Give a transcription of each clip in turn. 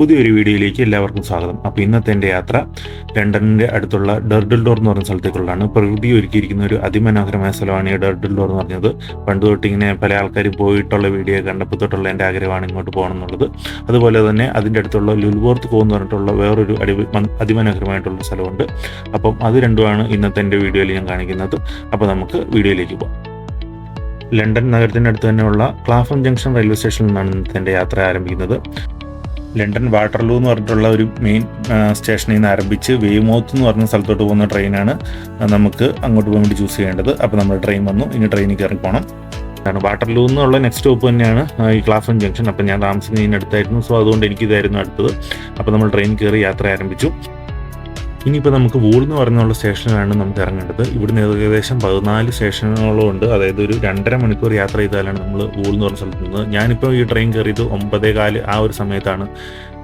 പുതിയൊരു വീഡിയോയിലേക്ക് എല്ലാവർക്കും സ്വാഗതം. അപ്പോൾ ഇന്നത്തെ എന്റെ യാത്ര ലണ്ടനിന്റെ അടുത്തുള്ള ഡെർഡിൽഡോർ എന്ന് പറഞ്ഞ സ്ഥലത്തേക്കുള്ളതാണ്. പ്രകൃതി ഒരുക്കിയിരിക്കുന്ന ഒരു അതിമനോഹരമായ സ്ഥലമാണ് ഈ ഡെർഡിൽഡോർ എന്ന് പറഞ്ഞത്. പണ്ട് തൊട്ട് ഇങ്ങനെ പല ആൾക്കാരും പോയിട്ടുള്ള വീഡിയോ കണ്ടപ്പോൾ തൊട്ടുള്ള എന്റെ ആഗ്രഹമാണ് ഇങ്ങോട്ട് പോകണം എന്നുള്ളത് അതുപോലെ തന്നെ അതിന്റെ അടുത്തുള്ള ലുൽവോർത്ത് കോ എന്ന് പറഞ്ഞിട്ടുള്ള വേറൊരു അടി അതിമനോഹരമായിട്ടുള്ള സ്ഥലമുണ്ട്. അപ്പം അത് രണ്ടുമാണ് ഇന്നത്തെ എന്റെ വീഡിയോയിൽ ഞാൻ കാണിക്കുന്നത്. അപ്പോൾ നമുക്ക് വീഡിയോയിലേക്ക് പോകാം. ലണ്ടൻ നഗരത്തിന്റെ അടുത്ത് തന്നെയുള്ള ക്ലാഫം ജംഗ്ഷൻ റെയിൽവേ സ്റ്റേഷനിൽ നിന്നാണ് ഇന്നത്തെ യാത്ര ആരംഭിക്കുന്നത്. ലണ്ടൻ വാട്ടർലൂ എന്ന് പറഞ്ഞിട്ടുള്ള ഒരു മെയിൻ സ്റ്റേഷനിൽ നിന്ന് ആരംഭിച്ച് വേമോത്ത് എന്ന് പറഞ്ഞ സ്ഥലത്തോട്ട് പോകുന്ന ട്രെയിനാണ് നമുക്ക് അങ്ങോട്ട് പോകാൻ ചൂസ് ചെയ്യേണ്ടത്. അപ്പോൾ നമ്മൾ ട്രെയിൻ വന്നു. ഇനി ട്രെയിനിൽ കയറി പോകണം കാരണം വാട്ടർലൂ എന്നുള്ള നെക്സ്റ്റ് സ്റ്റോപ്പ് തന്നെയാണ് ഈ ക്ലാഫൻ ജംഗ്ഷൻ അപ്പോൾ ഞാൻ താമസിക്കുന്നതിന് അടുത്തായിരുന്നു സോ അതുകൊണ്ട് എനിക്കിതായിരുന്നു അടുത്തത്. അപ്പോൾ നമ്മൾ ട്രെയിൻ കയറി യാത്ര ആരംഭിച്ചു. ഇനിയിപ്പോൾ നമുക്ക് വൂൾ എന്ന് പറയുന്നുള്ള സ്റ്റേഷനിലാണ് നമുക്ക് ഇറങ്ങേണ്ടത്. ഇവിടുന്ന് ഏകദേശം പതിനാല് സ്റ്റേഷനുകളും ഉണ്ട്. അതായത് ഒരു രണ്ടര മണിക്കൂർ യാത്ര ചെയ്താലാണ് നമ്മൾ വൂൾ എന്ന് പറഞ്ഞ സ്ഥലത്ത് നിന്ന് ഞാനിപ്പോൾ ഈ ട്രെയിൻ കയറിയത് ഒമ്പതേ കാൽ ആ ഒരു സമയത്താണ്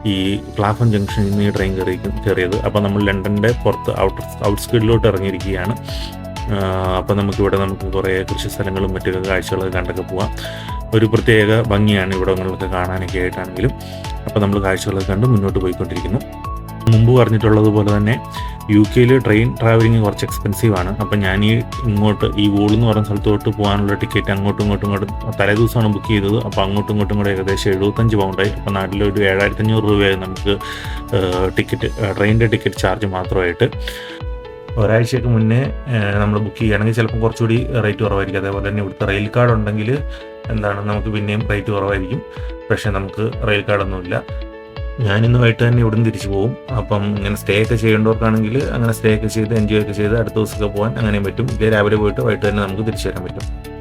ഈ ക്ലാഫൻ ജംഗ്ഷനിൽ നിന്ന് ഈ ട്രെയിൻ കയറി കയറിയത്. അപ്പോൾ നമ്മൾ ലണ്ടന്റെ പുറത്ത് ഔട്ടർ ഔട്ട്സ്കീഡിലോട്ട് ഇറങ്ങിയിരിക്കുകയാണ്. അപ്പോൾ നമുക്കിവിടെ നമുക്ക് കുറേ കൃഷി സ്ഥലങ്ങളും മറ്റൊക്കെ കാഴ്ചകളൊക്കെ കണ്ടൊക്കെ പോവാം. ഒരു പ്രത്യേക ഭംഗിയാണ് ഇവിടങ്ങളിലൊക്കെ കാണാനൊക്കെ ആയിട്ടാണെങ്കിലും. അപ്പോൾ നമ്മൾ കാഴ്ചകളൊക്കെ കണ്ട് മുന്നോട്ട് പോയിക്കൊണ്ടിരിക്കുന്നു. മുമ്പ് പറഞ്ഞിട്ടുള്ളതുപോലെ തന്നെ യു കെയിൽ ട്രെയിൻ ട്രാവലിംഗ് കുറച്ച് എക്സ്പെൻസീവ് ആണ്. അപ്പം ഞാൻ ഈ ഇങ്ങോട്ട് ഈ വോൾ എന്ന് പറയുന്ന സ്ഥലത്തോട്ട് പോകാനുള്ള ടിക്കറ്റ് അങ്ങോട്ടും ഇങ്ങോട്ടും ഇങ്ങോട്ടും തലേ ദിവസമാണ് ബുക്ക് ചെയ്തത്. അപ്പോൾ അങ്ങോട്ടും ഇങ്ങോട്ടും കൂടെ ഏകദേശം എഴുപത്തഞ്ച് പൗണ്ടായി അപ്പോൾ നാട്ടിലൊരു ഏഴായിരത്തി അഞ്ഞൂറ് രൂപയായി നമുക്ക് ടിക്കറ്റ് ട്രെയിനിന്റെ ടിക്കറ്റ് ചാർജ് മാത്രമായിട്ട്. ഒരാഴ്ചയ്ക്ക് മുന്നേ നമ്മൾ ബുക്ക് ചെയ്യുകയാണെങ്കിൽ ചിലപ്പോൾ കുറച്ചുകൂടി റേറ്റ് കുറവായിരിക്കും. അതേപോലെ തന്നെ ഇവിടുത്തെ റെയിൽ കാർഡ് ഉണ്ടെങ്കിൽ എന്താണ് നമുക്ക് പിന്നെയും റേറ്റ് കുറവായിരിക്കും. പക്ഷേ നമുക്ക് റെയിൽ കാർഡൊന്നുമില്ല ഞാനിന്ന് വൈകിട്ട് തന്നെ ഇവിടുന്ന് തിരിച്ചു പോകും. അപ്പം ഇങ്ങനെ സ്റ്റേ ഒക്കെ ചെയ്യേണ്ടവർക്കാണെങ്കിൽ അങ്ങനെ സ്റ്റേ ഒക്കെ ചെയ്ത് എൻജോയ് ഒക്കെ ചെയ്ത് അടുത്ത ദിവസമൊക്കെ പോകാൻ അങ്ങനെയും പറ്റും. ഇതേ രാവിലെ പോയിട്ട് വൈകിട്ട് തന്നെ നമുക്ക് തിരിച്ചു വരാൻ പറ്റും.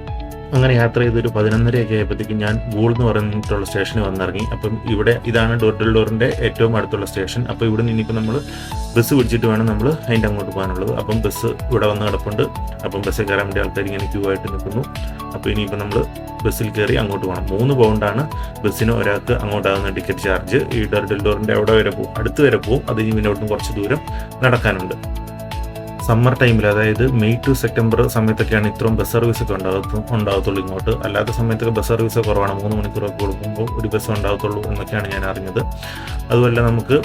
അങ്ങനെ യാത്ര ചെയ്തൊരു പതിനൊന്നരയൊക്കെ ആയപ്പോഴത്തേക്കും ഞാൻ ഗൂൾ എന്ന് പറഞ്ഞിട്ടുള്ള സ്റ്റേഷനിൽ വന്നിറങ്ങി. അപ്പം ഇവിടെ ഇതാണ് ഡോർഡൽ ഡോറിന്റെ ഏറ്റവും അടുത്തുള്ള സ്റ്റേഷൻ. അപ്പോൾ ഇവിടെ നിന്ന് ഇനിയിപ്പോൾ നമ്മൾ ബസ് പിടിച്ചിട്ട് വേണം നമ്മൾ അതിന്റെ അങ്ങോട്ട് പോകാനുള്ളത്. അപ്പം ബസ് ഇവിടെ വന്ന് കിടപ്പുണ്ട്. അപ്പം ബസ്സിൽ കയറാൻ വേണ്ടി ആൾക്കാർ ഇങ്ങനെ ക്യൂ ആയിട്ട് നിൽക്കുന്നു. അപ്പോൾ ഇനിയിപ്പോൾ നമ്മൾ ബസ്സിൽ കയറി അങ്ങോട്ട് പോകണം. മൂന്ന് പൗണ്ടാണ് ബസ്സിന് ഒരാൾക്ക് അങ്ങോട്ടാകുന്ന ടിക്കറ്റ് ചാർജ്. ഈ ഡർഡിൽ ഡോറിന്റെ അവിടെ വരെ പോകും അടുത്ത് വരെ പോകും അത് ഇനി പിന്നെ അവിടുന്ന് കുറച്ച് ദൂരം നടക്കാനുണ്ട്. സമ്മർ ടൈമിൽ അതായത് മെയ് ടു സെപ്റ്റംബർ സമയത്തൊക്കെയാണ് ഇത്രയും ബസ് സർവീസ് ഒക്കെ ഉണ്ടാകത്തു ഉണ്ടാകത്തുള്ളൂ ഇങ്ങോട്ട്. അല്ലാത്ത സമയത്തൊക്കെ ബസ് സർവീസ് കുറവാണ്. മൂന്ന് മണിക്കൂറൊക്കെ കൊടുക്കുമ്പോൾ ഒരു ബസ് ഉണ്ടാകത്തുള്ളൂ എന്നൊക്കെയാണ് ഞാൻ അറിഞ്ഞത്. അതുപോലെ നമുക്ക്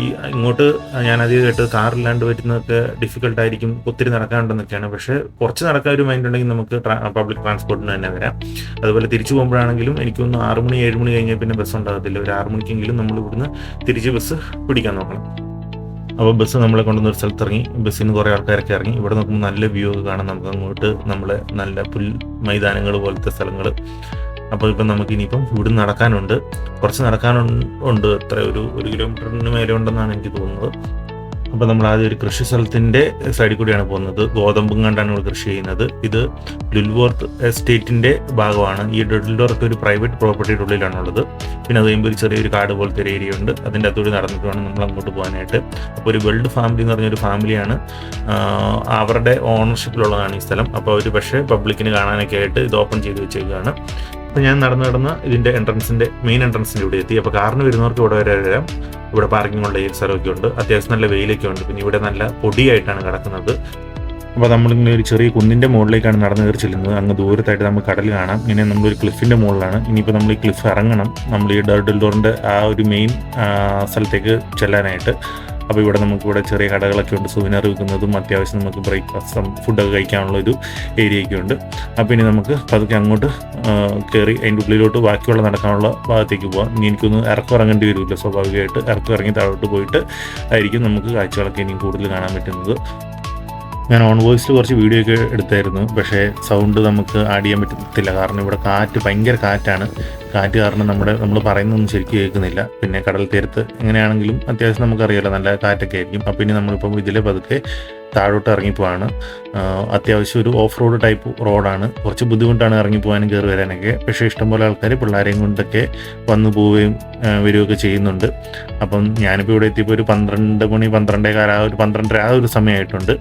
ഈ ഇങ്ങോട്ട് ഞാൻ അധികം കേട്ട് കാറില്ലാണ്ട് പറ്റുന്നതൊക്കെ ഡിഫിക്കൽട്ട് ആയിരിക്കും ഒത്തിരി നടക്കാനുണ്ടെന്നൊക്കെയാണ്. പക്ഷേ കുറച്ച് നടക്കാൻ ഒരു മൈൻഡ് ഉണ്ടെങ്കിൽ നമുക്ക് പബ്ലിക് ട്രാൻസ്പോർട്ടിന് തന്നെ വരാം. അതുപോലെ തിരിച്ചു പോകുമ്പോഴാണെങ്കിലും എനിക്കൊന്ന് ആറ് മണി ഏഴ് മണി കഴിഞ്ഞാൽ പിന്നെ ബസ് ഉണ്ടാകത്തില്ല. ഒരു ആറ് മണിക്കെങ്കിലും നമ്മൾ ഇവിടുന്ന് തിരിച്ച് ബസ് പിടിക്കാൻ നോക്കണം. അപ്പോൾ ബസ് നമ്മളെ കൊണ്ടുവന്ന ഒരു സ്ഥലത്ത് ഇറങ്ങി ബസ്സിൽ നിന്ന് കുറേ ആൾക്കാരൊക്കെ ഇറങ്ങി. ഇവിടെ നോക്കുമ്പോൾ നല്ല വ്യൂ ഒക്കെ കാണാം. നമുക്ക് അങ്ങോട്ട് നമ്മളെ നല്ല പുൽ മൈതാനങ്ങൾ പോലത്തെ സ്ഥലങ്ങൾ. അപ്പോൾ ഇപ്പം നമുക്ക് ഇനിയിപ്പം ഇവിടെ നടക്കാനുണ്ട്. കുറച്ച് നടക്കാനുണ്ട്. അത്ര ഒരു ഒരു കിലോമീറ്ററിന് മേലെ ഉണ്ടെന്നാണ് എനിക്ക് തോന്നുന്നത്. അപ്പോൾ നമ്മൾ ആദ്യം ഒരു കൃഷി സ്ഥലത്തിന്റെ സൈഡിൽ കൂടിയാണ് പോകുന്നത്. ഗോതമ്പും കണ്ടാണ് ഇവിടെ കൃഷി ചെയ്യുന്നത്. ഇത് ലുൽവോർത്ത് എസ്റ്റേറ്റിന്റെ ഭാഗമാണ്. ഈ ഡുൽവോർത്ത് ഒരു പ്രൈവറ്റ് പ്രോപ്പർട്ടിയുടെ ഉള്ളിലാണുള്ളത് പിന്നെ അത് കഴിയുമ്പോൾ ഒരു ചെറിയൊരു കാട് പോലത്തെ ഒരു ഏരിയ ഉണ്ട്. അതിന്റെ അകത്തൂടി നടന്നിട്ട് വേണം നമ്മൾ അങ്ങോട്ട് പോകാനായിട്ട്. അപ്പോൾ ഒരു വേൾഡ് ഫാമിലി എന്ന് പറഞ്ഞൊരു ഫാമിലിയാണ് അവരുടെ ഓണർഷിപ്പിലുള്ളതാണ് ഈ സ്ഥലം. അപ്പോൾ അവർ പക്ഷേ പബ്ലിക്കിന് കാണാനൊക്കെ ആയിട്ട് ഇത് ഓപ്പൺ ചെയ്ത് വെച്ചേക്കുകയാണ് അപ്പോൾ ഞാൻ നടന്നു നടന്ന് ഇതിന്റെ എൻട്രൻസിന്റെ മെയിൻ എൻട്രൻസിന്റെ ഇവിടെ എത്തി. അപ്പോൾ കാറിന് വരുന്നവർക്ക് ഇവിടെ വരെ വരാം. ഇവിടെ പാർക്കിംഗ് ഉള്ള ഈ സ്ഥലമൊക്കെ ഉണ്ട്. അത്യാവശ്യം നല്ല വെയിലൊക്കെ ഉണ്ട്. പിന്നെ ഇവിടെ നല്ല പൊടിയായിട്ടാണ് കിടക്കുന്നത്. അപ്പോൾ നമ്മളിങ്ങനെ ഒരു ചെറിയ കുന്നിന്റെ മുകളിലേക്കാണ് നടന്നു കയറി ചെല്ലുന്നത്. അങ്ങ് ദൂരത്തായിട്ട് നമുക്ക് കടൽ കാണാം. ഇങ്ങനെ നമ്മളൊരു ക്ലിഫിന്റെ മുകളിലാണ്. ഇനിയിപ്പോൾ നമ്മൾ ഈ ക്ലിഫ് ഇറങ്ങണം. നമ്മൾ ഈ ഡർഡിൽ ഡോറിന്റെ ആ ഒരു മെയിൻ സ്ഥലത്തേക്ക് ചെല്ലാനായിട്ട്. അപ്പോൾ ഇവിടെ നമുക്ക് ഇവിടെ ചെറിയ കടകളൊക്കെ ഉണ്ട്. സുവിനർ വിൽക്കുന്നതും അത്യാവശ്യം നമുക്ക് ബ്രേക്ക്ഫാസ്റ്റ് ഫുഡൊക്കെ കഴിക്കാനുള്ള ഒരു ഏരിയയൊക്കെ ഉണ്ട്. അപ്പോൾ ഇനി നമുക്ക് പതുക്കെ അങ്ങോട്ട് കയറി അതിന്റെ ഉള്ളിലോട്ട് ബാക്കിയുള്ള നടക്കാനുള്ള ഭാഗത്തേക്ക് പോകാം ഇനി എനിക്കൊന്ന് ഇറക്കം ഇറങ്ങേണ്ടി വരില്ല. സ്വാഭാവികമായിട്ട് ഇറക്കം ഇറങ്ങി താഴോട്ട് പോയിട്ട് ആയിരിക്കും നമുക്ക് കാഴ്ചകളൊക്കെ ഇനി കൂടുതൽ കാണാൻ പറ്റുന്നത്. ഞാൻ ഓൺ വോയിസിൽ കുറച്ച് വീഡിയോ ഒക്കെ എടുത്തായിരുന്നു. പക്ഷേ സൗണ്ട് നമുക്ക് ആഡ് ചെയ്യാൻ പറ്റത്തില്ല. കാരണം ഇവിടെ കാറ്റ് ഭയങ്കര കാറ്റാണ്. കാറ്റ് കാരണം നമ്മുടെ നമ്മൾ പറയുന്നൊന്നും ശരിക്കും കേൾക്കുന്നില്ല. പിന്നെ കടൽ തീരത്ത് എങ്ങനെയാണെങ്കിലും അത്യാവശ്യം നമുക്കറിയാലോ നല്ല കാറ്റൊക്കെ ആയിരിക്കും. അപ്പം ഇനി നമ്മളിപ്പം ഇതിലെ പതുക്കെ താഴോട്ട് ഇറങ്ങിപ്പോവാണ്. അത്യാവശ്യം ഒരു ഓഫ് റോഡ് ടൈപ്പ് റോഡാണ് കുറച്ച് ബുദ്ധിമുട്ടാണ് ഇറങ്ങിപ്പോവാനും കയറി വരാനൊക്കെ. പക്ഷേ ഇഷ്ടംപോലെ ആൾക്കാർ പിള്ളേരെയും കൊണ്ടൊക്കെ വന്നു പോവുകയും വരികയൊക്കെ ചെയ്യുന്നുണ്ട്. അപ്പം ഞാനിപ്പോൾ ഇവിടെ എത്തിയപ്പോൾ ഒരു പന്ത്രണ്ട് മണി പന്ത്രണ്ടേകാല ഒരു പന്ത്രണ്ടര ആ ഒരു സമയമായിട്ടുണ്ട്.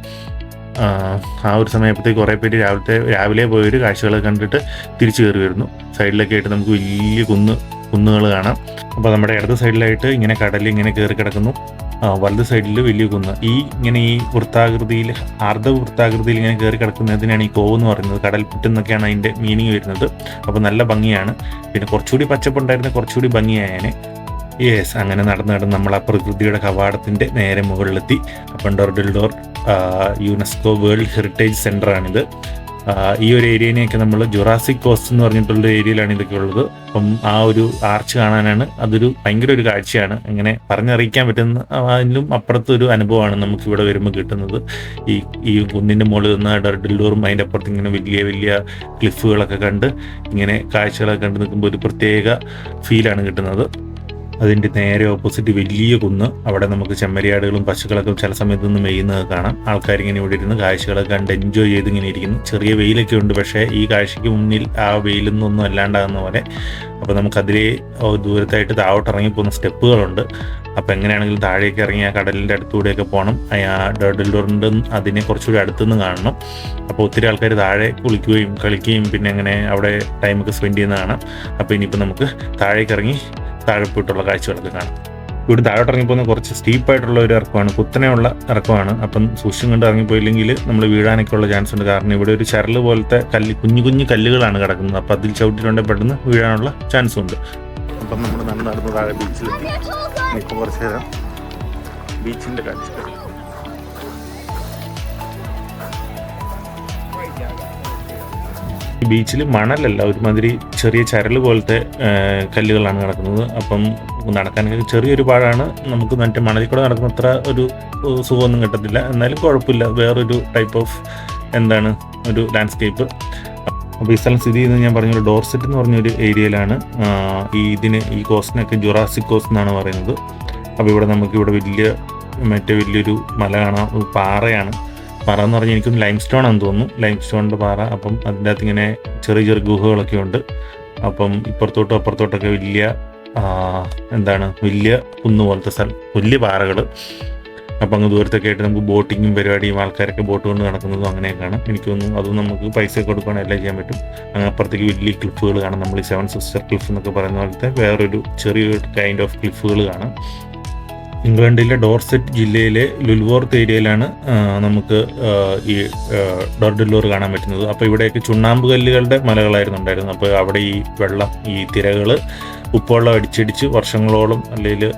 ആ ഒരു സമയത്തേക്ക് കുറേ പേര് രാവിലത്തെ രാവിലെ പോയൊരു കാഴ്ചകളൊക്കെ കണ്ടിട്ട് തിരിച്ചു കയറി വരുന്നു സൈഡിലൊക്കെ ആയിട്ട് നമുക്ക് വലിയ കുന്ന് കുന്നുകൾ കാണാം. അപ്പോൾ നമ്മുടെ ഇടത് സൈഡിലായിട്ട് ഇങ്ങനെ കടൽ ഇങ്ങനെ കയറി കിടക്കുന്നു. വലത് സൈഡിൽ വലിയ കുന്ന്. ഈ ഇങ്ങനെ ഈ വൃത്താകൃതിയിൽ അർദ്ധ വൃത്താകൃതിയിൽ ഇങ്ങനെ കയറി കിടക്കുന്നതിനാണ് ഈ കോവ് എന്ന് പറയുന്നത്. കടൽ എന്നൊക്കെയാണ് അതിന്റെ മീനിങ് വരുന്നത്. അപ്പോൾ നല്ല ഭംഗിയാണ്. പിന്നെ കുറച്ചുകൂടി പച്ചപ്പുണ്ടായിരുന്ന കുറച്ചുകൂടി ഭംഗിയായേനെ. യെസ് അങ്ങനെ നടന്ന് നടന്ന് നമ്മൾ ആ പ്രകൃതിയുടെ കവാടത്തിന്റെ നേരെ മുകളിലെത്തി. അപ്പം ഡോർ യുനെസ്കോ വേൾഡ് ഹെറിറ്റേജ് സെന്ററാണിത് ഈ ഒരു ഏരിയനെയൊക്കെ നമ്മൾ ജുറാസിക് കോസ്റ്റ് എന്ന് പറഞ്ഞിട്ടുള്ള ഏരിയയിലാണ് ഇതൊക്കെ ഉള്ളത്. അപ്പം ആ ഒരു ആർച്ച് കാണാനാണ് അതൊരു ഭയങ്കര ഒരു കാഴ്ചയാണ്. അങ്ങനെ പറഞ്ഞറിയിക്കാൻ പറ്റുന്ന അതിലും അപ്പുറത്തൊരു അനുഭവമാണ് നമുക്ക് ഇവിടെ വരുമ്പോൾ കിട്ടുന്നത്. ഈ ഈ കുന്നിന്റെ മുകളിൽ നിന്ന് ഡർഡിൽഡോറും അതിന്റെ അപ്പുറത്ത് ഇങ്ങനെ വലിയ വലിയ ക്ലിഫുകളൊക്കെ കണ്ട് ഇങ്ങനെ കാഴ്ചകളൊക്കെ കണ്ട് നിൽക്കുമ്പോൾ ഒരു പ്രത്യേക ഫീലാണ് കിട്ടുന്നത്. അതിന്റെ നേരെ ഓപ്പോസിറ്റ് വലിയ കുന്ന്. അവിടെ നമുക്ക് ചെമ്മരിയാടുകളും പശുക്കളൊക്കെ ചില സമയത്ത് നിന്ന് മെയ്യുന്നത് കാണാം. ആൾക്കാരിങ്ങനെ ഇവിടെ ഇരുന്ന് കാഴ്ചകളൊക്കെ കണ്ട് എൻജോയ് ചെയ്ത് ഇങ്ങനെ ഇരിക്കുന്നു. ചെറിയ വെയിലൊക്കെ ഉണ്ട് പക്ഷേ ഈ കാഴ്ചയ്ക്ക് മുന്നിൽ ആ വെയിലിൽ നിന്നൊന്നും അല്ലാണ്ടാകുന്ന പോലെ. അപ്പോൾ നമുക്കതിലേ ദൂരത്തായിട്ട് താഴോട്ട് ഇറങ്ങിപ്പോകുന്ന സ്റ്റെപ്പുകളുണ്ട്. അപ്പോൾ എങ്ങനെയാണെങ്കിലും താഴേക്ക് ഇറങ്ങി ആ കടലിന്റെ അടുത്തുകൂടെയൊക്കെ പോകണം. ആ ഡോറിന്റെ അതിനെ കുറച്ചുകൂടി അടുത്തുനിന്ന് കാണണം. അപ്പോൾ ഒത്തിരി ആൾക്കാർ താഴെ കുളിക്കുകയും കളിക്കുകയും പിന്നെ അങ്ങനെ അവിടെ ടൈമൊക്കെ സ്പെൻഡ് ചെയ്യുന്നതാണ് അപ്പോൾ ഇനിയിപ്പോൾ നമുക്ക് താഴേക്ക് ഇറങ്ങി താഴെ പോയിട്ടുള്ള കാഴ്ചകളൊക്കെ കാണാം. ഇവിടെ താഴോട്ട് ഇറങ്ങിപ്പോകുന്ന കുറച്ച് സ്റ്റീപ്പായിട്ടുള്ള ഒരു ഇറക്കമാണ് കുത്തനെയുള്ള ഇറക്കമാണ്. അപ്പം സൂക്ഷ്യം കണ്ട് ഇറങ്ങിപ്പോയില്ലെങ്കിൽ നമ്മൾ വീഴാനൊക്കെ ഉള്ള ചാൻസ് ഉണ്ട്. കാരണം ഇവിടെ ഒരു ചരൽ പോലത്തെ കല്ല് കുഞ്ഞു കുഞ്ഞു കല്ലുകളാണ് കിടക്കുന്നത്. അപ്പം അതിൽ ചവിട്ടിട്ടുണ്ടെങ്കിൽ പെട്ടെന്ന് വീഴാനുള്ള ചാൻസ് ഉണ്ട്. അപ്പം നമ്മൾ നടന്ന് താഴെ ബീച്ചിലെത്തി ഇപ്പോൾ കുറച്ച് നേരം. ബീച്ചിന്റെ കാഴ്ച. ബീച്ചിൽ മണലല്ല ഒരുമാതിരി ചെറിയ ചരൽ പോലത്തെ കല്ലുകളാണ് കിടക്കുന്നത് അപ്പം നടക്കാൻ ചെറിയൊരു പാടാണ്. നമുക്ക് മറ്റേ മണലിൽ കൂടെ നടക്കുന്ന അത്ര ഒരു സുഖമൊന്നും കിട്ടത്തില്ല. എന്നാലും കുഴപ്പമില്ല. വേറൊരു ടൈപ്പ് ഓഫ് എന്താണ് ഒരു ലാൻഡ്സ്കേപ്പ് അപ്പോൾ ഈ സ്ഥലം സ്ഥിതി ചെയ്യുന്നത് ഞാൻ പറഞ്ഞ ഡോർസെറ്റ് എന്ന് പറഞ്ഞൊരു ഏരിയയിലാണ്. ഈ ഇതിന് ഈ കോസ്റ്റിനൊക്കെ ജുറാസിക് കോസ്റ്റ് എന്നാണ് പറയുന്നത്. അപ്പോൾ ഇവിടെ നമുക്ക് ഇവിടെ വലിയ മറ്റേ വലിയൊരു മല കാണാം പാറയാണ്. പാറ എന്ന് പറഞ്ഞാൽ എനിക്കൊന്ന് ലൈം സ്റ്റോൺ ആണെന്ന് തോന്നുന്നു. ലൈം സ്റ്റോണിന്റെ പാറ. അപ്പം അതിന്റെ അകത്ത് ഇങ്ങനെ ചെറിയ ചെറിയ ഗുഹകളൊക്കെ ഉണ്ട്. അപ്പം ഇപ്പുറത്തോട്ടും അപ്പുറത്തോട്ടൊക്കെ വലിയ എന്താണ് വലിയ കുന്ന് പോലത്തെ സ്ഥലം വലിയ പാറകൾ അപ്പം അങ്ങ് ദൂരത്തൊക്കെ ആയിട്ട് നമുക്ക് ബോട്ടിങ്ങും പരിപാടിയും ആൾക്കാരൊക്കെ ബോട്ട് കൊണ്ട് നടക്കുന്നതും അങ്ങനെയൊക്കെയാണ്. എനിക്ക് തോന്നുന്നു അതും നമുക്ക് പൈസ കൊടുക്കുകയാണെങ്കിൽ എല്ലാം ചെയ്യാൻ പറ്റും. അങ്ങനെ അപ്പുറത്തേക്ക് വലിയ ക്ലിഫുകൾ കാണാം. നമ്മൾ ഈ സെവൻ സിസ്റ്റർ ക്ലിഫ് എന്നൊക്കെ പറയുന്ന പോലത്തെ വേറൊരു ചെറിയൊരു കൈൻഡ് ഓഫ് ക്ലിഫുകൾ കാണാം. ഇംഗ്ലണ്ടിലെ ഡോർസെറ്റ് ജില്ലയിലെ ലുൽവോർത്ത് ഏരിയയിലാണ് നമുക്ക് ഈ ഡോർഡില്ലൂർ കാണാൻ പറ്റുന്നത്. അപ്പോൾ ഇവിടെയൊക്കെ ചുണ്ണാമ്പ് കല്ലുകളുടെ മലകളായിരുന്നു ഉണ്ടായിരുന്നത്. അപ്പോൾ അവിടെ ഈ വെള്ളം ഈ തിരകൾ ഉപ്പുവെള്ളം അടിച്ചടിച്ച് വർഷങ്ങളോളം അല്ലെങ്കിൽ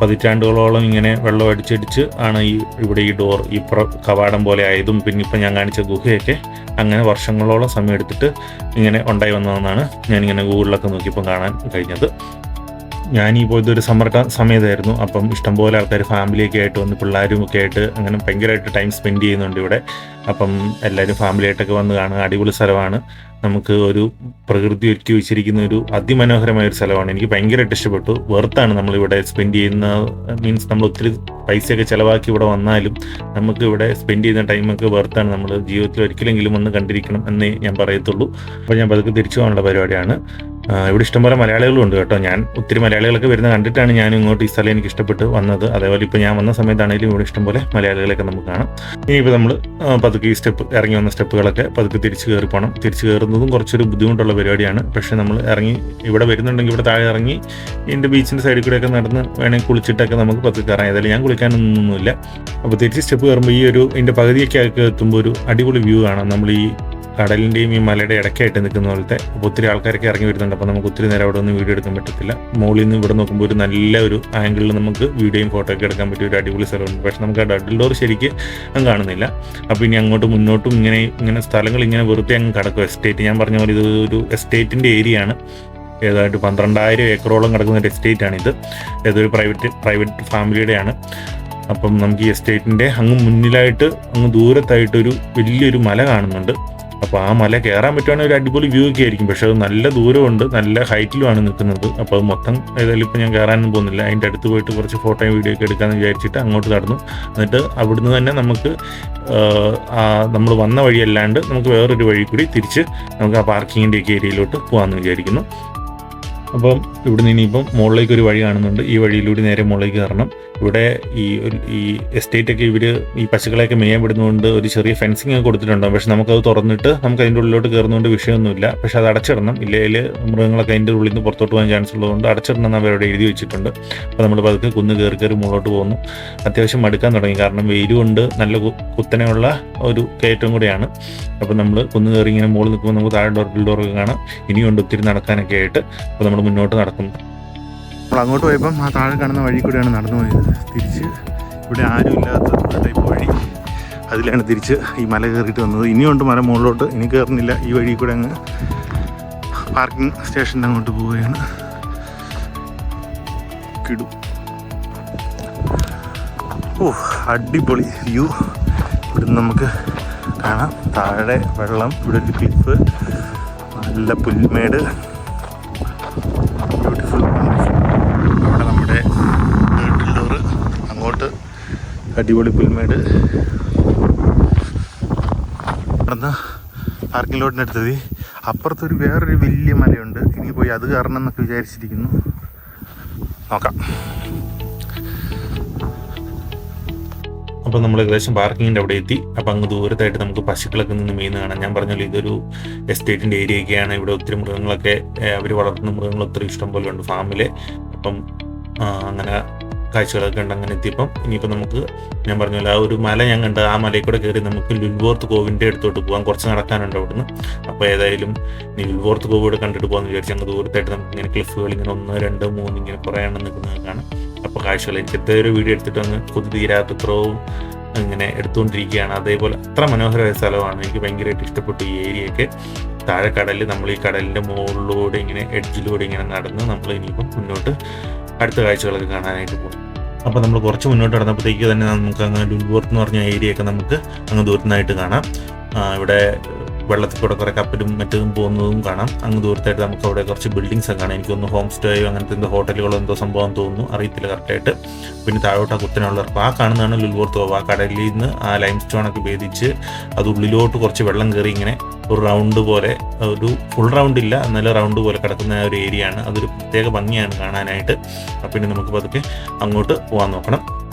പതിറ്റാണ്ടുകളോളം ഇങ്ങനെ വെള്ളം അടിച്ചടിച്ച് ആണ് ഈ ഇവിടെ ഈ ഡോർ ഈ കവാടം പോലെ ആയതും പിന്നെ ഇപ്പം ഞാൻ കാണിച്ച ഗുഹയൊക്കെ അങ്ങനെ വർഷങ്ങളോളം സമയം എടുത്തിട്ട് ഇങ്ങനെ ഉണ്ടായി വന്നതെന്നാണ് ഞാനിങ്ങനെ ഗൂഗിളിലൊക്കെ നോക്കിയപ്പോൾ കാണാൻ കഴിഞ്ഞത്. ഞാൻ ഈ പോയത് ഒരു സമ്മർ സമയത്തായിരുന്നു. അപ്പം ഇഷ്ടംപോലെ ആൾക്കാർ ഫാമിലിയൊക്കെ ആയിട്ട് വന്ന് പിള്ളേരും ഒക്കെ ആയിട്ട് അങ്ങനെ ഭയങ്കരമായിട്ട് ടൈം സ്പെൻഡ് ചെയ്യുന്നുണ്ട് ഇവിടെ. അപ്പം എല്ലാവരും ഫാമിലിയായിട്ടൊക്കെ വന്ന് കാണുക അടിപൊളി സ്ഥലമാണ്. നമുക്ക് ഒരു പ്രകൃതി ഒരുക്കി വെച്ചിരിക്കുന്ന ഒരു അതിമനോഹരമായ ഒരു സ്ഥലമാണ്. എനിക്ക് ഭയങ്കരമായിട്ട് ഇഷ്ടപ്പെട്ടു. വെർത്താണ് നമ്മളിവിടെ സ്പെൻഡ് ചെയ്യുന്ന മീൻസ് നമ്മൾ ഒത്തിരി പൈസയൊക്കെ ചിലവാക്കി ഇവിടെ വന്നാലും നമുക്ക് ഇവിടെ സ്പെൻഡ് ചെയ്യുന്ന ടൈമൊക്കെ വെർത്താണ് നമ്മൾ ജീവിതത്തിൽ ഒരിക്കലെങ്കിലും ഒന്ന് കണ്ടിരിക്കണം എന്നേ ഞാൻ പറയത്തുള്ളൂ. അപ്പോൾ ഞാൻ പതുക്കെ തിരിച്ചു പോകാനുള്ള പരിപാടിയാണ്. ഇവിടെ ഇഷ്ടംപോലെ മലയാളികളും ഉണ്ട് കേട്ടോ. ഞാൻ ഒത്തിരി മലയാളികളൊക്കെ വരുന്ന കണ്ടിട്ടാണ് ഞാൻ ഇങ്ങോട്ട് ഈ സ്ഥലം എനിക്ക് ഇഷ്ടപ്പെട്ട് വന്നത്. അതേപോലെ ഇപ്പോൾ ഞാൻ വന്ന സമയത്താണെങ്കിലും ഇവിടെ ഇഷ്ടംപോലെ മലയാളികളൊക്കെ നമുക്ക് കാണാം. ഇനിയിപ്പോൾ നമ്മൾ പതുക്കെ ഈ സ്റ്റെപ്പ് ഇറങ്ങി വന്ന സ്റ്റെപ്പുകളൊക്കെ പതുക്കെ തിരിച്ചു കയറി പോകണം തിരിച്ച് കയറുന്നതും കുറച്ചൊരു ബുദ്ധിമുട്ടുള്ള പരിപാടിയാണ്. പക്ഷേ നമ്മൾ ഇറങ്ങി ഇവിടെ വരുന്നുണ്ടെങ്കിൽ ഇവിടെ താഴെ ഇറങ്ങി ഇതിന്റെ ബീച്ചിന്റെ സൈഡിൽ കൂടെയൊക്കെ നടന്ന് വേണമെങ്കിൽ കുളിച്ചിട്ടൊക്കെ നമുക്ക് പതുക്കെ കയറാം ഏതായാലും ഞാൻ കുളിക്കാനൊന്നുമില്ല അപ്പോൾ തിരിച്ച് സ്റ്റെപ്പ് കയറുമ്പോൾ ഈ ഒരു ഇതിന്റെ പകുതിയൊക്കെ എത്തുമ്പോൾ ഒരു അടിപൊളി വ്യൂ കാണാം. നമ്മൾ ഈ കടലിന്റെയും ഈ മലയുടെ ഇടയ്ക്കായിട്ട് നിൽക്കുന്ന പോലത്തെ അപ്പോൾ ഒത്തിരി ആൾക്കാരൊക്കെ ഇറങ്ങി വരുന്നുണ്ട്. അപ്പോൾ നമുക്ക് ഒത്തിരി നേരം അവിടെ ഒന്നും വീഡിയോ എടുക്കാൻ പറ്റത്തില്ല. മുകളിൽ നിന്ന് ഇവിടെ നോക്കുമ്പോൾ ഒരു നല്ല ഒരു ആംഗിളിൽ നമുക്ക് വീഡിയോയും ഫോട്ടോ ഒക്കെ എടുക്കാൻ പറ്റിയ ഒരു അടിപൊളി സ്ഥലമുണ്ട്. പക്ഷേ നമുക്ക് ആ ഡബിൾ ഡോർ ശരിക്ക് അങ്ങ് കാണുന്നില്ല. അപ്പോൾ ഇനി അങ്ങോട്ടും മുന്നോട്ടും ഇങ്ങനെ ഇങ്ങനെ സ്ഥലങ്ങൾ ഇങ്ങനെ വെറുതെ അങ്ങ് കിടക്കും. എസ്റ്റേറ്റ് ഞാൻ പറഞ്ഞ പോലെ ഇത് ഒരു എസ്റ്റേറ്റിന്റെ ഏരിയ ആണ്. ഏതായിട്ട് പന്ത്രണ്ടായിരം ഏക്കറോളം കിടക്കുന്ന ഒരു എസ്റ്റേറ്റ് ആണ് ഇത്. ഏതൊരു പ്രൈവറ്റ് പ്രൈവറ്റ് ഫാമിലിയുടെയാണ് അപ്പം നമുക്ക് ഈ എസ്റ്റേറ്റിന്റെ അങ്ങ് മുന്നിലായിട്ട് അങ്ങ് ദൂരത്തായിട്ടൊരു വലിയൊരു മല കാണുന്നുണ്ട്. അപ്പോൾ ആ മല കയറാൻ പറ്റുവാണെങ്കിൽ ഒരു അടിപൊളി വ്യൂ ഒക്കെ ആയിരിക്കും. പക്ഷേ അത് നല്ല ദൂരമുണ്ട് നല്ല ഹൈറ്റിലുമാണ് നിൽക്കുന്നത്. അപ്പോൾ അത് മൊത്തം ഏതായാലും ഇപ്പോൾ ഞാൻ കയറാനൊന്നും പോകുന്നില്ല. അതിന്റെ അടുത്ത് പോയിട്ട് കുറച്ച് ഫോട്ടോയും വീഡിയോ ഒക്കെ എടുക്കാമെന്ന് വിചാരിച്ചിട്ട് അങ്ങോട്ട് നടന്നു. എന്നിട്ട് അവിടുന്ന് തന്നെ നമുക്ക് നമ്മൾ വന്ന വഴിയല്ലാണ്ട് നമുക്ക് വേറൊരു വഴി കൂടി തിരിച്ച് നമുക്ക് ആ പാർക്കിങ്ങിന്റെ ഒക്കെ ഏരിയയിലോട്ട് പോകാമെന്ന് വിചാരിക്കുന്നു. അപ്പം ഇവിടുന്ന് ഇനിയിപ്പം മുകളിലേക്ക് ഒരു വഴി കാണുന്നുണ്ട്. ഈ വഴിയിലൂടെ നേരെ മുകളിലേക്ക് കയറണം. ഇവിടെ ഈ ഈ എസ്റ്റേറ്റ് ഒക്കെ ഇവർ ഈ പശുക്കളെയൊക്കെ മേയാൻ വിടുന്നതുകൊണ്ട് ഒരു ചെറിയ ഫെൻസിങ് ഒക്കെ കൊടുത്തിട്ടുണ്ടാവും. പക്ഷെ നമുക്കത് തുറന്നിട്ട് നമുക്ക് അതിന്റെ ഉള്ളിലോട്ട് കയറുന്നതുകൊണ്ട് വിഷയമൊന്നുമില്ല. പക്ഷെ അത് അടച്ചിടണം. ഇല്ലെങ്കിൽ മൃഗങ്ങളൊക്കെ അതിന്റെ ഉള്ളിൽ നിന്ന് പുറത്തോട്ട് പോകാൻ ചാൻസ് ഉള്ളതുകൊണ്ട് അടച്ചിടണം എന്ന് അവരോട് എഴുതി വെച്ചിട്ടുണ്ട്. അപ്പോൾ നമ്മൾ പതുക്കെ കുന്ന് കയറി കയറി മുകളിലോട്ട് പോകുന്നു. അത്യാവശ്യം മടുക്കാൻ തുടങ്ങി. കാരണം വെയിലുകൊണ്ട് നല്ല കുത്തനെയുള്ള ഒരു കയറ്റം കൂടെയാണ്. അപ്പോൾ നമ്മൾ കുന്ന് കയറി ഇങ്ങനെ മുകളിൽ നിൽക്കുമ്പോൾ നമുക്ക് താഴെ ഡോർ ഡോറൊക്കെ കാണാം. ഇനിയുണ്ട് ഒത്തിരി നടക്കാനൊക്കെ ആയിട്ട്. അപ്പോൾ നമ്മൾ മുന്നോട്ട് നടക്കുന്നു. നമ്മൾ അങ്ങോട്ട് പോയപ്പം ആ താഴെ കാണുന്ന വഴി കൂടെയാണ് നടന്നു പോയത്. തിരിച്ച് ഇവിടെ ആരും ഇല്ലാത്ത ടൈപ്പ് വഴി. അതിലാണ് തിരിച്ച് ഈ മല കയറിയിട്ട് വന്നത്. ഇനിയുണ്ട് മല മുകളിലോട്ട്. ഇനി കയറുന്നില്ല. ഈ വഴി കൂടെ അങ്ങ് പാർക്കിംഗ് സ്റ്റേഷന്റെ അങ്ങോട്ട് പോവുകയാണ്. കിടും. ഓ അടിപൊളി വ്യൂ. ഇവിടുന്ന് നമുക്ക് കാണാം. താഴെ വെള്ളം ഇവിടെ ഒരു ക്ലിഫ് നല്ല പുൽമേട്. അടിപൊളി പുൽമേട്. നടന്ന് പാർക്കിംഗ് ലോട്ടിനടുത്തത് അപ്പുറത്തൊരു വേറൊരു വലിയ മലയുണ്ട്. ഇനി പോയി അത് കാരണം എന്നൊക്കെ വിചാരിച്ചിരിക്കുന്നു. നോക്കാം. അപ്പോൾ നമ്മൾ ഏകദേശം പാർക്കിങ്ങിന്റെ അവിടെ എത്തി. അപ്പോൾ അങ്ങ് ദൂരത്തായിട്ട് നമുക്ക് പശുക്കളൊക്കെ നിന്ന് മെയിൻ കാണാം. ഞാൻ പറഞ്ഞല്ലോ ഇതൊരു എസ്റ്റേറ്റിന്റെ ഏരിയയൊക്കെയാണ്. ഇവിടെ ഒത്തിരി മൃഗങ്ങളൊക്കെ അവർ വളർത്തുന്ന മൃഗങ്ങൾ ഒത്തിരി ഇഷ്ടം പോലെ ഉണ്ട് ഫാമിൽ അപ്പം അങ്ങനെ കാഴ്ചകളൊക്കെ ഉണ്ട് അങ്ങനെ എത്തിയപ്പം ഇനിയിപ്പോൾ നമുക്ക് ഞാൻ പറഞ്ഞ പോലെ ആ ഒരു മല ഞാൻ കണ്ട് ആ മലയിൽ കൂടെ കയറി നമുക്ക് ലുൽവോർത്ത് കോവിന്റെ അടുത്തോട്ട് പോകാം കുറച്ച് നടക്കാനുണ്ട് അവിടുന്ന്. അപ്പോൾ ഏതായാലും ഇനി ലുൽവോർത്ത് കോവ് കൂടെ കണ്ടിട്ട് പോകാമെന്ന് വിചാരിച്ചു അങ്ങ് ദൂരത്തായിട്ട് നമുക്ക് ഇങ്ങനെ ക്ലിഫുകൾ ഇങ്ങനെ ഒന്ന് രണ്ട് മൂന്ന് ഇങ്ങനെ കുറേ എണ്ണം നിൽക്കുന്നത് കാണാം. അപ്പോൾ കാഴ്ചകൾ എനിക്ക് ഒരു വീഡിയോ എടുത്തിട്ട് അങ്ങ് കൊതി തീരാത്ത ഇത്രയും ഇങ്ങനെ എടുത്തുകൊണ്ടിരിക്കുകയാണ്. അതേപോലെ അത്ര മനോഹരമായ സ്ഥലമാണ്. എനിക്ക് ഭയങ്കരമായിട്ട് ഇഷ്ടപ്പെട്ടു ഈ ഏരിയയൊക്കെ. താഴെ കടലിൽ നമ്മൾ ഈ കടലിന്റെ മുകളിലൂടെ ഇങ്ങനെ എഡ്ജിലൂടെ ഇങ്ങനെ നടന്ന് നമ്മൾ ഇനിയിപ്പം മുന്നോട്ട് അടുത്ത കാഴ്ചകളൊക്കെ കാണാനായിട്ട് പോകും. അപ്പോൾ നമ്മൾ കുറച്ച് മുന്നോട്ട് നടന്നപ്പോഴത്തേക്ക് തന്നെ നമുക്ക് അങ്ങ് ഡുൽബോർത്ത് എന്ന് പറഞ്ഞ ഏരിയയൊക്കെ നമുക്ക് അങ്ങ് ദൂരത്തുനിന്നായിട്ട് കാണാം. ഇവിടെ വെള്ളത്തിൽ കൂടെ കുറേ കപ്പലും മറ്റും പോകുന്നതും കാണാം. അങ്ങ് ദൂരത്തായിട്ട് നമുക്ക് അവിടെ കുറച്ച് ബിൽഡിങ്സ് ഒക്കെ കാണാം. എനിക്കൊന്ന് ഹോം സ്റ്റേയോ അങ്ങനത്തെ എന്തോ ഹോട്ടലുകളോ എന്തോ സംഭവം തോന്നുന്നു. അറിയത്തില്ല കറക്റ്റായിട്ട് പിന്നെ താഴോട്ട് കുത്തനുള്ള ആ കാണുന്നതാണ് ലുൽവോർത്ത് ആ കടലിൽ നിന്ന് ആ ലൈം സ്റ്റോൺ ഒക്കെ ഭേദിച്ച് അത് ഉള്ളിലോട്ട് കുറച്ച് വെള്ളം കയറി ഇങ്ങനെ ഒരു റൗണ്ട് പോലെ ഒരു ഫുൾ റൗണ്ട് ഇല്ല എന്നാലും റൗണ്ട് പോലെ കിടക്കുന്ന ഒരു ഏരിയ ആണ്. അതൊരു പ്രത്യേക ഭംഗിയാണ് കാണാനായിട്ട്. അപ്പം പിന്നെ നമുക്ക് പതുക്കെ അങ്ങോട്ട് പോകാൻ നോക്കണം.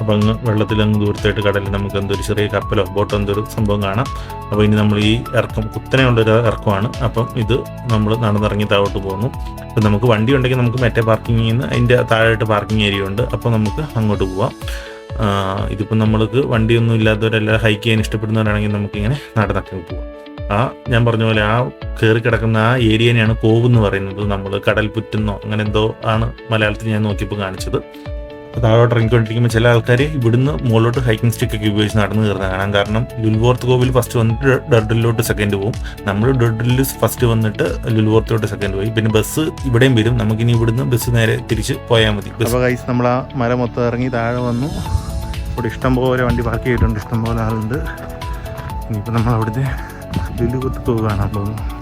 അപ്പം അങ്ങ് വെള്ളത്തിൽ അങ്ങ് ദൂരത്തായിട്ട് കടലിൽ നമുക്ക് എന്തൊരു ചെറിയ കപ്പലോ ബോട്ടോ എന്തൊരു സംഭവം കാണാം. അപ്പോൾ ഇനി നമ്മൾ ഈ ഇറക്കം കുത്തനെയുള്ളൊരു ഇറക്കമാണ്. അപ്പം ഇത് നമ്മൾ നടന്നിറങ്ങി താഴോട്ട് പോകുന്നു. അപ്പം നമുക്ക് വണ്ടി ഉണ്ടെങ്കിൽ നമുക്ക് മറ്റേ പാർക്കിങ്ങിൽ നിന്ന് അതിന്റെ താഴെയായിട്ട് പാർക്കിംഗ് ഏരിയ ഉണ്ട്. അപ്പോൾ നമുക്ക് അങ്ങോട്ട് പോവാം. ഇതിപ്പോൾ ഇതിപ്പം നമ്മൾക്ക് വണ്ടിയൊന്നും ഇല്ലാത്തവരെല്ലാം ഹൈക്ക് ചെയ്യാൻ ഇഷ്ടപ്പെടുന്നവരാണെങ്കിൽ നമുക്കിങ്ങനെ നടന്നൊക്കെ പോവാം. ആ ഞാൻ പറഞ്ഞ പോലെ ആ കയറി കിടക്കുന്ന ആ ഏരിയനെയാണ് കോവ് എന്ന് പറയുന്നത്. നമ്മൾ കടൽ പുറ്റെന്നോ അങ്ങനെ എന്തോ ആണ് മലയാളത്തിൽ ഞാൻ നോക്കിയപ്പോൾ കാണിച്ചത്. അപ്പോൾ താഴോട്ട് ഇറങ്ങിക്കൊണ്ടിരിക്കുമ്പോൾ ചില ആൾക്കാർ ഇവിടുന്ന് മുകളിലോട്ട് ഹൈക്കിംഗ് സ്റ്റിക്ക് ഒക്കെ ഉപയോഗിച്ച് നടന്നു കയറുന്ന കാണാം. കാരണം ലുൽവോർത്ത് കോവിൽ ഫസ്റ്റ് വന്നിട്ട് ഡർഡിലോട്ട് സെക്കൻഡ് പോകും നമ്മൾ ഡർഡിൽ ഫസ്റ്റ് വന്നിട്ട് ലുൽവോർത്തിലോട്ട് സെക്കൻഡ് പോയി. പിന്നെ ബസ് ഇവിടെയും വരും. നമുക്കിനി ഇവിടുന്ന് ബസ് നേരെ തിരിച്ച് പോയാൽ മതി. ബസ് അപ്പോൾ നമ്മൾ ആ മല മൊത്തം ഇറങ്ങി താഴെ വന്നു. ഇവിടെ ഇഷ്ടംപോലെ വണ്ടി പാർക്ക് ചെയ്തിട്ടുണ്ട്. ഇഷ്ടംപോലെ ആളുണ്ട്. ഇനിയിപ്പോൾ നമ്മൾ അവിടുത്തെ ലുലു പോകുകയാണ് പോകുന്നു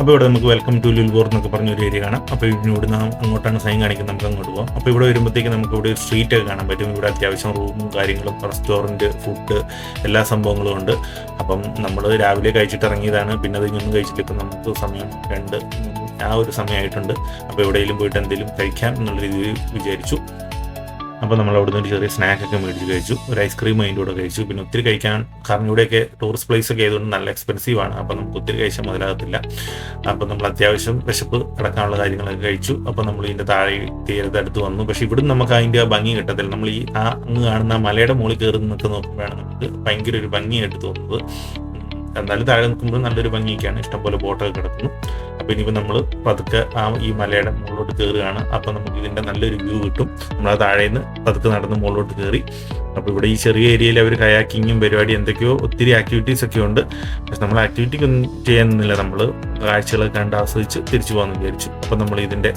അപ്പോൾ ഇവിടെ നമുക്ക് വെൽക്കം ടു ലുൽബോർ എന്നൊക്കെ പറഞ്ഞ ഒരു ഏരിയ കാണാം. അപ്പോൾ ഇവിടെ നിന്ന് അങ്ങോട്ടാണ് സൈൻ കാണിക്കുന്നത്. നമുക്ക് അങ്ങോട്ട് പോകാം അപ്പോൾ ഇവിടെ വരുമ്പോഴത്തേക്ക് നമുക്ക് ഇവിടെ ഒരു സ്ട്രീറ്റ് ഒക്കെ കാണാൻ പറ്റും. ഇവിടെ അത്യാവശ്യം റൂമും കാര്യങ്ങളും റെസ്റ്റോറന്റ് ഫുഡ് എല്ലാ സംഭവങ്ങളും ഉണ്ട്. അപ്പം നമ്മൾ രാവിലെ കഴിച്ചിട്ട് ഇറങ്ങിയതാണ്. പിന്നെ അത് കഴിച്ചിട്ട് ഇപ്പം നമുക്ക് സമയം രണ്ട് ആ ഒരു സമയമായിട്ടുണ്ട്. അപ്പോൾ എവിടെയെങ്കിലും പോയിട്ട് എന്തെങ്കിലും കഴിക്കാം എന്നുള്ള രീതിയിൽ വിചാരിച്ചു. അപ്പോൾ നമ്മൾ അവിടുന്ന് ഒരു ചെറിയ സ്നാക്ക് ഒക്കെ മേടിച്ച് കഴിച്ചു. ഒരു ഐസ്ക്രീം അതിന്റെ കൂടെ കഴിച്ചു. പിന്നെ ഒത്തിരി കഴിക്കാൻ കാരണം ഇവിടെയൊക്കെ ടൂറിസ്റ്റ് പ്ലേസ് ഒക്കെ ആയതുകൊണ്ട് നല്ല എക്സ്പെൻസീവ് ആണ്. അപ്പോൾ നമുക്ക് ഒത്തിരി കഴിച്ചാൽ മുതലാകത്തില്ല. അപ്പോൾ നമ്മൾ അത്യാവശ്യം വിശപ്പ് കിടക്കാനുള്ള കാര്യങ്ങളൊക്കെ കഴിച്ചു. അപ്പോൾ നമ്മൾ ഇതിന്റെ താഴെ തീരത്ത് അടുത്ത് വന്നു. പക്ഷേ ഇവിടുന്ന് നമുക്ക് അതിന്റെ ഭംഗി കിട്ടത്തില്ല. നമ്മൾ ഈ ആ അങ്ങ് കാണുന്ന മലയുടെ മുകളിൽ കയറി നിന്നൊക്കെ നോക്കുമ്പോഴാണ് നമുക്ക് ഭയങ്കര ഒരു ഭംഗിയായിട്ട് തോന്നുന്നത്. എന്നാലും താഴെ നിൽക്കുമ്പോൾ നല്ലൊരു ഭംഗിയൊക്കെയാണ്. ഇഷ്ടംപോലെ ബോട്ടൊക്കെ കിടക്കുന്നു. അപ്പോൾ ഇനിയിപ്പോൾ നമ്മൾ പതുക്കെ ആ ഈ മലയുടെ മുകളിലോട്ട് കയറുകയാണ് അപ്പോൾ നമുക്ക് ഇതിന്റെ നല്ലൊരു വ്യൂ കിട്ടും. നമ്മൾ ആ താഴെ നിന്ന് പതുക്കെ നടന്ന് മുകളിലോട്ട് കയറി അപ്പോൾ ഇവിടെ ഈ ചെറിയ ഏരിയയിൽ അവർ കയാക്കിങ്ങും പരിപാടി എന്തൊക്കെയോ ഒത്തിരി ആക്ടിവിറ്റീസ് ഒക്കെ ഉണ്ട്. പക്ഷെ നമ്മൾ ആക്ടിവിറ്റി ഒന്നും ചെയ്യാനൊന്നുമില്ല. നമ്മൾ കാഴ്ചകളൊക്കെ കണ്ട് ആസ്വദിച്ച് തിരിച്ചു പോകാമെന്ന് വിചാരിച്ചു. അപ്പോൾ നമ്മൾ ഇതിന്റെ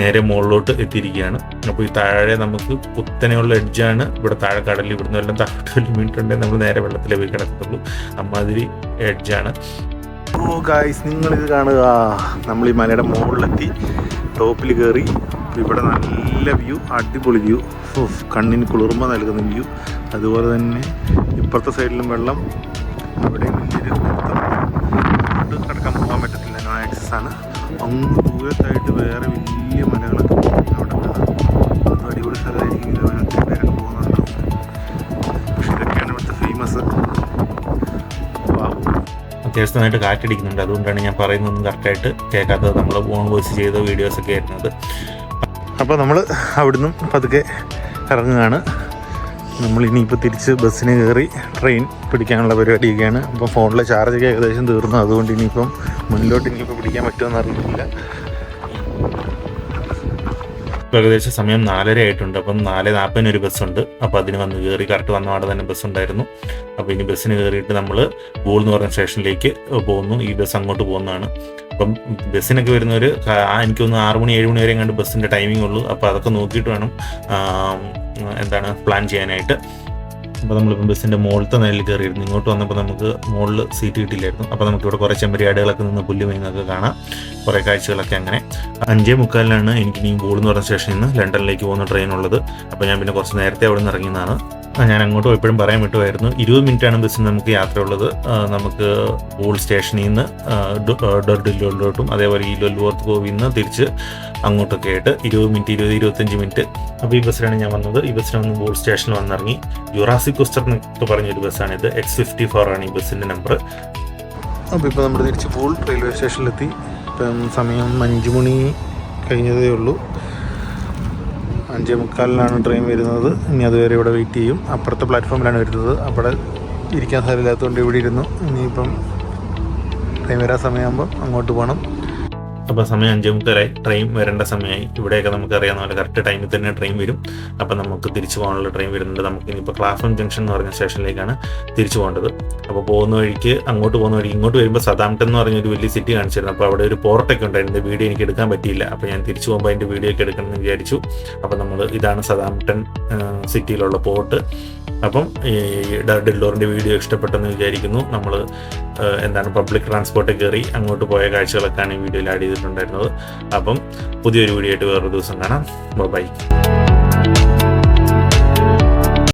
നേരെ മുകളിലോട്ട് എത്തിയിരിക്കുകയാണ്. അപ്പോൾ ഈ താഴെ നമുക്ക് കുത്തനെയുള്ള എഡ്ജാണ് ഇവിടെ താഴെ കടലിൽ ഇവിടുന്ന് എല്ലാം വല്ലതും വീണിട്ടുണ്ടെങ്കിൽ നമ്മൾ നേരെ വെള്ളത്തിലേ പോയി കിടക്കത്തുള്ളൂ. അമ്മാതിരി എഡ്ജാണ് ഓ ഗായ്സ് നിങ്ങളിത് കാണുക. നമ്മൾ ഈ മലയുടെ മുകളിലെത്തി ടോപ്പിൽ കയറി. ഇവിടെ നല്ല വ്യൂ അടിപൊളി വ്യൂ കണ്ണിന് കുളിർമ നൽകുന്ന വ്യൂ അതുപോലെ തന്നെ ഇപ്പുറത്തെ സൈഡിലും വെള്ളം. അവിടെ വലിയൊരു കിടക്കാൻ പോകാൻ പറ്റത്തില്ല. നോ ആക്സസ് ആണ്. അങ്ങ് ദൂരത്തായിട്ട് വേറെ വലിയ മലകളൊക്കെ അത്യാവശ്യം നന്നായിട്ട് കാറ്റടിക്കുന്നുണ്ട്. അതുകൊണ്ടാണ് ഞാൻ പറയുന്നതൊന്നും കറക്റ്റായിട്ട് കേൾക്കാത്തത്. നമ്മൾ ഫോൺ വോയിസ് ചെയ്ത വീഡിയോസ് ഒക്കെ ആയിരുന്നത് അപ്പോൾ നമ്മൾ അവിടുന്ന് പതുക്കെ ഇറങ്ങുകയാണ്. നമ്മൾ ഇനിയിപ്പോൾ തിരിച്ച് ബസ്സിന് കയറി ട്രെയിൻ പിടിക്കാനുള്ള പരിപാടിയൊക്കെയാണ്. അപ്പോൾ ഫോണിലെ ചാർജൊക്കെ ഏകദേശം തീർന്നു. അതുകൊണ്ട് ഇനിയിപ്പം മുന്നിലോട്ട് ഇനിയിപ്പോൾ പിടിക്കാൻ പറ്റുമെന്ന് അറിയില്ല. ഇപ്പോൾ ഏകദേശം സമയം നാലര ആയിട്ടുണ്ട്. അപ്പം നാല് നാൽപ്പതിന് ഒരു ബസ്സുണ്ട്. അപ്പോൾ അതിന് വന്ന് കയറി കറക്റ്റ് വന്ന അവിടെ തന്നെ ബസ് ഉണ്ടായിരുന്നു അപ്പോൾ ഇനി ബസ്സിന് കയറിയിട്ട് നമ്മൾ ബോൾ എന്ന് പറഞ്ഞ സ്റ്റേഷനിലേക്ക് പോകുന്നു. ഈ ബസ് അങ്ങോട്ട് പോകുന്നതാണ്. അപ്പം ബസ്സിനൊക്കെ വരുന്നവർ എനിക്ക് തോന്നുന്നു ആറ് മണി ഏഴ് മണി വരെ കണ്ട് ബസ്സിന്റെ ടൈമിംഗ് ഉള്ളൂ. അപ്പോൾ അതൊക്കെ നോക്കിയിട്ട് വേണം എന്താണ് പ്ലാൻ ചെയ്യാനായിട്ട്. അപ്പോൾ നമ്മളിപ്പോൾ ബസ്സിന്റെ മുകളിലത്തെ നിലയിൽ കയറിയിരുന്നു. ഇങ്ങോട്ട് വന്നപ്പോൾ നമുക്ക് മുകളിൽ സീറ്റ് കിട്ടിയില്ലായിരുന്നു അപ്പോൾ നമുക്ക് ഇവിടെ കുറേ ചെമ്പരിയാടുകളൊക്കെ നിന്ന് പുല്ല് മേയുന്നതൊക്കെ കാണാം. കുറേ കാഴ്ചകളൊക്കെ അങ്ങനെ. അഞ്ചേ മുക്കാലിനാണ് എനിക്ക് ഇനി ബോൾ എന്ന് പറഞ്ഞ സ്റ്റേഷനിൽ നിന്ന് ലണ്ടനിലേക്ക് പോകുന്ന ട്രെയിൻ ഉള്ളത്. അപ്പോൾ ഞാൻ പിന്നെ കുറച്ച് നേരത്തെ അവിടെ നിന്ന് ഇറങ്ങിയതാണ്. ഞാൻ അങ്ങോട്ട് പോയപ്പോഴും പറയാൻ വിട്ടുമായിരുന്നു ഇരുപത് മിനിറ്റാണ് ബസ്സിന് നമുക്ക് യാത്ര ഉള്ളത്. നമുക്ക് ഓൾ സ്റ്റേഷനിൽ നിന്ന് ഡൊർഡില്ലോട്ടും അതേപോലെ ഈ ലൊല്ലുവർത്ത് കോവിൽ നിന്ന് തിരിച്ച് അങ്ങോട്ടൊക്കെ ആയിട്ട് ഇരുപത് മിനിറ്റ് ഇരുപത് ഇരുപത്തഞ്ച് മിനിറ്റ്. അപ്പോൾ ഈ ബസ്സിലാണ് ഞാൻ വന്നത്. ഈ ബസ്സിൽ വന്ന് ബോൾ സ്റ്റേഷനിൽ വന്നിറങ്ങി. യുറാസി കുസ്റ്റർ എന്നൊക്കെ പറഞ്ഞൊരു ബസ്സാണിത്. എക്സ് ഫിഫ്റ്റി ഫോർ ആണ് ഈ ബസ്സിന്റെ നമ്പർ അപ്പോൾ ഇപ്പോൾ നമ്മൾ തിരിച്ച് ബോൾ റെയിൽവേ സ്റ്റേഷനിലെത്തി. ഇപ്പം സമയം അഞ്ച് മണി കഴിഞ്ഞതേ ഉള്ളൂ. അഞ്ചേ മുക്കാലിനാണ് ട്രെയിൻ വരുന്നത്. ഇനി അതുവരെ ഇവിടെ വെയിറ്റ് ചെയ്യും. അപ്പുറത്തെ പ്ലാറ്റ്ഫോമിലാണ് വരുന്നത്. അവിടെ ഇരിക്കാൻ സ്ഥലമില്ലാത്തതുകൊണ്ട് ഇവിടെ ഇരുന്നു. ഇനിയിപ്പം ട്രെയിൻ വരാൻ സമയമാകുമ്പോൾ അങ്ങോട്ട് പോകണം അപ്പോൾ സമയം അഞ്ചേ മുക്കാലായി. ട്രെയിൻ വരേണ്ട സമയമായി. ഇവിടെയൊക്കെ നമുക്ക് അറിയാവുന്ന പോലെ കറക്റ്റ് ടൈമിൽ തന്നെ ട്രെയിൻ വരും. അപ്പോൾ നമുക്ക് തിരിച്ചു പോകാനുള്ള ട്രെയിൻ വരുന്നുണ്ട്. നമുക്ക് ഇനിയിപ്പോൾ ക്ലാഫം ജംഗ്ഷൻ എന്ന് പറഞ്ഞ സ്റ്റേഷനിലേക്കാണ് തിരിച്ചു പോകേണ്ടത്. അപ്പോൾ പോകുന്ന വഴിക്ക് അങ്ങോട്ട് പോകുന്ന വഴിക്ക് ഇങ്ങോട്ട് വരുമ്പോൾ സതാംപ്ടൺ എന്ന് പറഞ്ഞൊരു വലിയ സിറ്റി കാണിച്ചിരുന്നു. അപ്പോൾ അവിടെ ഒരു പോർട്ടൊക്കെ ഉണ്ടായിരുന്നു വീഡിയോ എനിക്ക് എടുക്കാൻ പറ്റിയില്ല. അപ്പോൾ ഞാൻ തിരിച്ചു പോകുമ്പോൾ അതിന്റെ വീഡിയോ ഒക്കെ എടുക്കണമെന്ന് വിചാരിച്ചു. അപ്പോൾ നമ്മൾ ഇതാണ് സതാംപ്ടൺ സിറ്റിയിലുള്ള പോർട്ട് അപ്പം ഈ ഡെല്ലോറിന്റെ വീഡിയോ ഇഷ്ടപ്പെട്ടെന്ന് വിചാരിക്കുന്നു. നമ്മൾ എന്താണ് പബ്ലിക് ട്രാൻസ്പോർട്ട് കയറി അങ്ങോട്ട് പോയ കാഴ്ചകളൊക്കെയാണ് ഈ വീഡിയോയിൽ ആഡ് ചെയ്തിട്ടുണ്ടായിരുന്നത്. അപ്പം പുതിയൊരു വീഡിയോ ആയിട്ട് വേറൊരു ദിവസം കാണാം. ബൈ